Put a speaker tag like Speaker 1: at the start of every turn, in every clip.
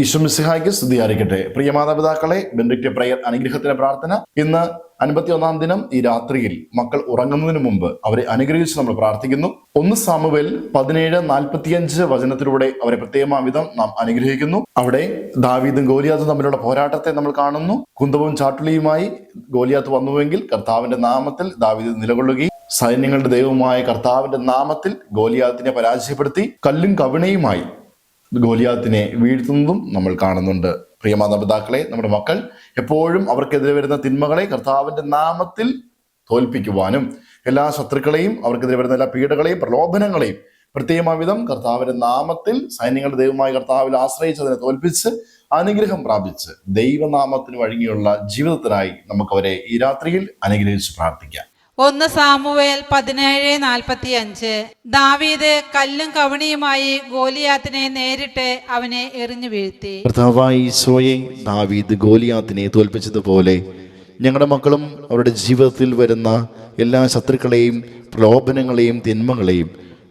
Speaker 1: ഈശ്വമിസിഹായ്ക്ക് സ്തുതിയായിരിക്കട്ടെ. പ്രിയ മാതാപിതാക്കളെ Bentinck prayer അനുഗ്രഹത്തിന്റെ പ്രാർത്ഥന. ഇന്ന് അൻപത്തി ഒന്നാം ദിനം ഈ രാത്രിയിൽ മക്കൾ ഉറങ്ങുന്നതിന് മുമ്പ് അവരെ അനുഗ്രഹിച്ച് നമ്മൾ പ്രാർത്ഥിക്കുന്നു. ഒന്ന് സാമുവേൽ പതിനേഴ് നാൽപ്പത്തിയഞ്ച് വചനത്തിലൂടെ അവരെ പ്രത്യേകമാം വിധം നാം അനുഗ്രഹിക്കുന്നു. അവിടെ ദാവീദും ഗോലിയാത്തും തമ്മിലുള്ള പോരാട്ടത്തെ നമ്മൾ കാണുന്നു. കുന്തവും ചാട്ടുളിയുമായി ഗോലിയാത്ത് വന്നുവെങ്കിൽ കർത്താവിന്റെ നാമത്തിൽ ദാവീദ് നിലകൊള്ളുകയും സൈന്യങ്ങളുടെ ദൈവമായ കർത്താവിന്റെ നാമത്തിൽ ഗോലിയാത്തിനെ പരാജയപ്പെടുത്തി കല്ലും കവിണയുമായി ഗോലിയാത്തിനെ വീഴ്ത്തുന്നതും നമ്മൾ കാണുന്നുണ്ട്. പ്രിയ മാതാപിതാക്കളെ നമ്മുടെ മക്കൾ എപ്പോഴും അവർക്കെതിരെ വരുന്ന തിന്മകളെ കർത്താവിന്റെ നാമത്തിൽ തോൽപ്പിക്കുവാനും എല്ലാ ശത്രുക്കളെയും അവർക്കെതിരെ വരുന്ന എല്ലാ പീഡകളെയും പ്രലോഭനങ്ങളെയും പ്രത്യേകമായ വിധം നാമത്തിൽ സൈന്യങ്ങളുടെ ദൈവമായ കർത്താവിൽ ആശ്രയിച്ച് അതിനെ തോൽപ്പിച്ച് അനുഗ്രഹം പ്രാപിച്ച് ദൈവനാമത്തിന് വഴങ്ങിയുള്ള ജീവിതത്തിനായി നമുക്കവരെ ഈ രാത്രിയിൽ അനുഗ്രഹിച്ച് പ്രാർത്ഥിക്കാം.
Speaker 2: ഒന്ന് സാമുവേൽ പതിനേഴ് നാൽപ്പത്തി അഞ്ച് ദാവീദ് കല്ലും കവണിയുമായി ഗോലിയാത്തിനെ നേരിട്ട് അവനെ എറിഞ്ഞു വീഴ്ത്തി.
Speaker 1: കർത്താവായ ദാവീദ് ഗോലിയാത്തിനെ തോൽപ്പിച്ചതുപോലെ ഞങ്ങളുടെ മക്കളും അവരുടെ ജീവിതത്തിൽ വരുന്ന എല്ലാ ശത്രുക്കളെയും പ്രലോഭനങ്ങളെയും തിന്മകളെയും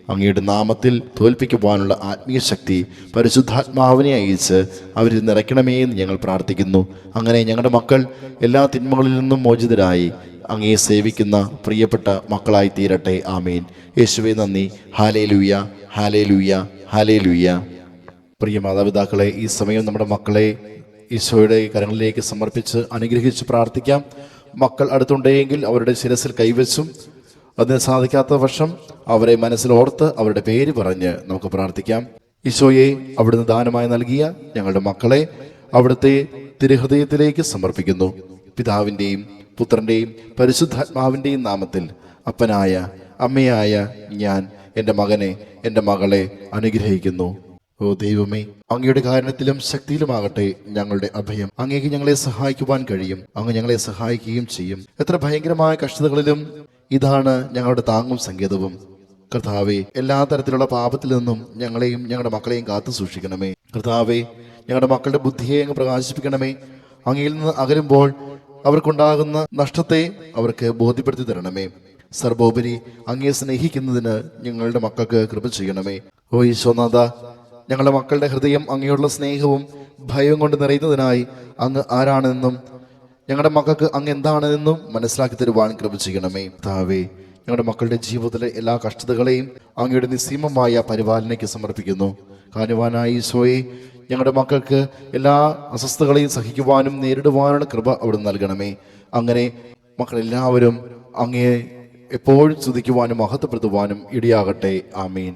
Speaker 1: അങ്ങയുടെ നാമത്തിൽ തോൽപ്പിക്കുവാനുള്ള ആത്മീയ ശക്തി പരിശുദ്ധാത്മാവിനെ അയച്ച് അവരിൽ നിറയ്ക്കണമേ എന്ന് ഞങ്ങൾ പ്രാർത്ഥിക്കുന്നു. അങ്ങനെ ഞങ്ങളുടെ മക്കൾ എല്ലാ തിന്മകളിൽ നിന്നും മോചിതരായി അങ്ങയെ സേവിക്കുന്ന പ്രിയപ്പെട്ട മക്കളായി തീരട്ടെ ആമേൻ. യേശുവെ നന്ദി. ഹാലേ ലൂയ ഹാലേ ലൂയ ഹാലേ ലൂയ പ്രിയ മാതാപിതാക്കളെ ഈ സമയം നമ്മുടെ മക്കളെ ഈശോയുടെ കരങ്ങളിലേക്ക് സമർപ്പിച്ച് അനുഗ്രഹിച്ച് പ്രാർത്ഥിക്കാം. മക്കൾ അടുത്തുണ്ടെങ്കിൽ അവരുടെ ശിരസിൽ കൈവച്ചും അതിന് സാധിക്കാത്ത പക്ഷം അവരെ മനസ്സിൽ ഓർത്ത് അവരുടെ പേര് പറഞ്ഞ് നമുക്ക് പ്രാർത്ഥിക്കാം. ഈശോയെ അവിടുന്ന് ദാനമായി നൽകിയ ഞങ്ങളുടെ മക്കളെ അവിടുത്തെ തിരുഹൃദയത്തിലേക്ക് സമർപ്പിക്കുന്നു. പിതാവിന്റെയും പുത്രന്റെയും പരിശുദ്ധാത്മാവിന്റെയും നാമത്തിൽ അപ്പനായ അമ്മയായ ഞാൻ എന്റെ മകനെ എന്റെ മകളെ അനുഗ്രഹിക്കുന്നു. ഓ ദൈവമേ അങ്ങയുടെ കാരണത്തിലും ശക്തിയിലുമാകട്ടെ ഞങ്ങളുടെ അഭയം. അങ്ങേക്ക് ഞങ്ങളെ സഹായിക്കുവാൻ കഴിയും. അങ്ങ് ഞങ്ങളെ സഹായിക്കുകയും ചെയ്യും. എത്ര ഭയങ്കരമായ കഷ്ടതകളിലും ഇതാണ് ഞങ്ങളുടെ താങ്ങും സങ്കേതവും. കർത്താവെ എല്ലാ തരത്തിലുള്ള പാപത്തിൽ നിന്നും ഞങ്ങളെയും ഞങ്ങളുടെ മക്കളെയും കാത്തു സൂക്ഷിക്കണമേ. കർത്താവെ ഞങ്ങളുടെ മക്കളുടെ ബുദ്ധിയെ അങ്ങ് പ്രകാശിപ്പിക്കണമേ. അങ്ങയിൽ നിന്ന് അകലുമ്പോൾ അവർക്കുണ്ടാകുന്ന നഷ്ടത്തെ അവർക്ക് ബോധ്യപ്പെടുത്തി തരണമേ. സർവോപരി അങ്ങയെ സ്നേഹിക്കുന്നതിന് ഞങ്ങളുടെ മക്കൾക്ക് കൃപ ചെയ്യണമേ. ഓ ഈശോനാഥ ഞങ്ങളുടെ മക്കളുടെ ഹൃദയം അങ്ങയോടുള്ള സ്നേഹവും ഭയവും കൊണ്ട് നിറയുന്നതിനായി അങ്ങ് ആരാണെന്നും ഞങ്ങളുടെ മക്കൾക്ക് അങ്ങ് എന്താണെന്നും മനസ്സിലാക്കി തരുവാൻ കൃപ ചെയ്യണമേ. താവേ ഞങ്ങളുടെ മക്കളുടെ ജീവിതത്തിലെ എല്ലാ കഷ്ടതകളെയും അങ്ങയുടെ നിസ്സീമമായ പരിപാലനയ്ക്ക് സമർപ്പിക്കുന്നു. കാനുവാനായ ഈശോയെ ഞങ്ങളുടെ മക്കൾക്ക് എല്ലാ അസ്വസ്ഥതകളെയും സഹിക്കുവാനും നേരിടുവാനുള്ള കൃപ അവിടെ നൽകണമേ. അങ്ങനെ മക്കളെല്ലാവരും അങ്ങയെ എപ്പോഴും സ്തുതിക്കുവാനും മഹത്വപ്പെടുത്തുവാനും ഇടയാകട്ടെ. ആമീൻ.